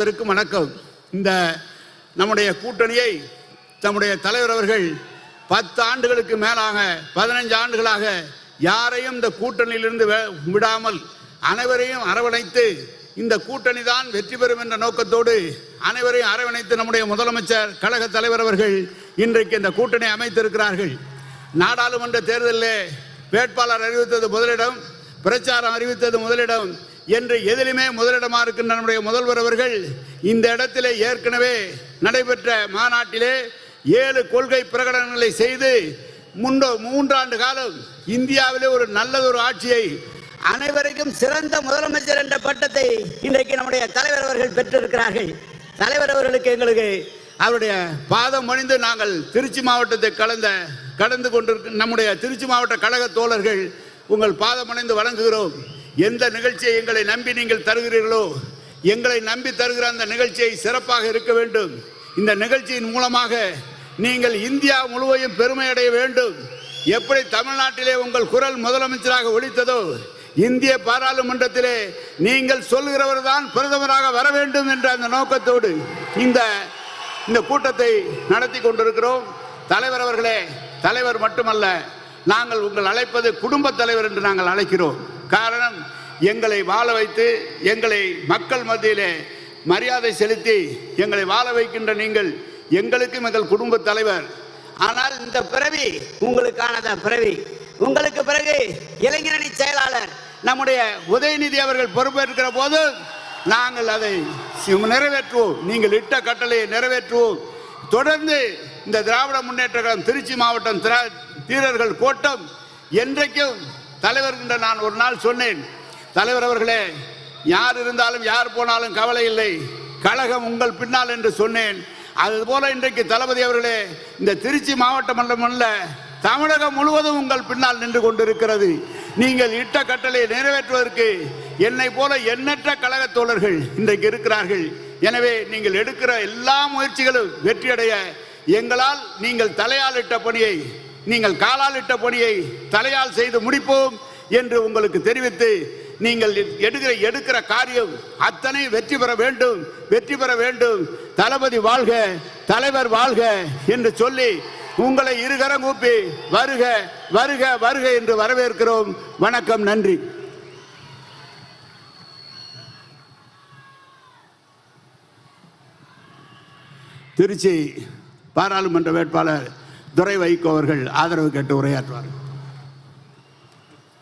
அனைவருக்கும் வணக்கம். இந்த நம்முடைய கூட்டணியை நம்முடைய தலைவர் அவர்கள் பத்து ஆண்டுகளுக்கு மேலாக பதினைஞ்சு ஆண்டுகளாக யாரையும் இந்த கூட்டணியிலிருந்து விடாமல் அனைவரையும் அரவணைத்து இந்த கூட்டணி தான் வெற்றி பெறும் என்ற நோக்கத்தோடு அனைவரையும் அரவணைத்து நம்முடைய முதலமைச்சர் கழக தலைவர் அவர்கள் இன்றைக்கு இந்த கூட்டணி அமைத்திருக்கிறார்கள். நாடாளுமன்ற தேர்தலில் வேட்பாளர் அறிவித்தது முதலிடம் பிரச்சாரம் அறிவித்தது முதலிடம் என்று எதிலுமே முதலிடமா இருக்கின்ற நம்முடைய முதல்வர் அவர்கள் இந்த இடத்திலே ஏற்கனவே நடைபெற்ற மாநாட்டிலே ஏழு கொள்கை பிரகடனங்களை செய்து முன்னோ மூன்றாண்டு காலம் இந்தியாவிலே ஒரு நல்லதொரு ஆட்சியை அனைவருக்கும் சிறந்த முதலமைச்சர் என்ற பட்டத்தை இன்றைக்கு நம்முடைய தலைவர் அவர்கள் பெற்றிருக்கிறார்கள். தலைவர் அவர்களுக்கு எங்களுக்கு அவருடைய பாதம் அணிந்து நாங்கள் திருச்சி மாவட்டத்தை கலந்த கடந்து கொண்டிருக்க நம்முடைய திருச்சி மாவட்ட கழக தோழர்கள் உங்கள் பாதம் அணிந்து வழங்குகிறோம். எந்த நிகழ்ச்சியை எங்களை நம்பி நீங்கள் தருகிறீர்களோ எங்களை நம்பி தருகிற அந்த நிகழ்ச்சியை சிறப்பாக இருக்க வேண்டும். இந்த நிகழ்ச்சியின் மூலமாக நீங்கள் இந்தியா முழுவதும் பெருமை அடைய வேண்டும். எப்படி தமிழ்நாட்டிலே உங்கள் குரல் முதலமைச்சராக ஒழித்ததோ இந்திய பாராளுமன்றத்திலே நீங்கள் சொல்கிறவர் தான் பிரதமராக வர வேண்டும் என்ற அந்த நோக்கத்தோடு இந்த இந்த கூட்டத்தை நடத்தி கொண்டிருக்கிறோம். தலைவர் அவர்களே தலைவர் மட்டுமல்ல நாங்கள் உங்கள் அழைப்பது குடும்ப தலைவர் என்று நாங்கள் அழைக்கிறோம். காரணம் எங்களை வாழ வைத்து எங்களை மக்கள் மத்தியிலே மரியாதை செலுத்தி எங்களை வாழ வைக்கின்ற நீங்கள் எங்களுக்கும் எங்கள் குடும்ப தலைவர். ஆனால் இந்த பிறவி உங்களுக்கானத பிறவி? உங்களுக்கு பிறகு இளைஞரணி செயலாளர் நம்முடைய உதயநிதி அவர்கள் பொறுப்பேற்கிற போது நாங்கள் அதை நிறைவேற்றுவோம். நீங்கள் இட்ட கட்டளையை நிறைவேற்றுவோம். தொடர்ந்து இந்த திராவிட முன்னேற்ற கழகம் திருச்சி மாவட்டம் திரா- தீரர்கள் கோட்டம் என்றைக்கும் தலைவர் என்று நான் ஒரு நாள் சொன்னேன் தலைவர் அவர்களே யார் இருந்தாலும் யார் போனாலும் கவலை இல்லை. கழகம் உங்கள் பின்னால் என்று சொன்னேன். அதுபோல இன்றைக்கு தளபதி அவர்களே இந்த திருச்சி மாவட்டம் அல்ல தமிழகம் முழுவதும் உங்கள் பின்னால் நின்று கொண்டிருக்கிறது. நீங்கள் இட்ட கட்டளை நிறைவேற்றுவதற்கு என்னை போல எண்ணற்ற கழக தோழர்கள் இன்றைக்கு இருக்கிறார்கள். எனவே நீங்கள் எடுக்கிற எல்லா முயற்சிகளும் வெற்றியடைய. எங்களால் நீங்கள் தலையால் இட்ட பணியை நீங்கள் காலால் இட்ட பணியை தலையால் செய்து முடிப்போம் என்று உங்களுக்கு தெரிவித்து நீங்கள் எடுக்கிற எடுக்கிற காரியம் அத்தனை வெற்றி பெற வேண்டும் வெற்றி பெற வேண்டும். தளபதி வாழ்க தலைவர் வாழ்க என்று சொல்லி உங்களை இருகரம் கூப்பி வருக வருக வருக என்று வரவேற்கிறோம். வணக்கம் நன்றி. திருச்சி பாராளுமன்ற வேட்பாளர் துரை வைகோ அவர்கள் ஆதரவு கேட்டு உரையாற்றுவார்கள்.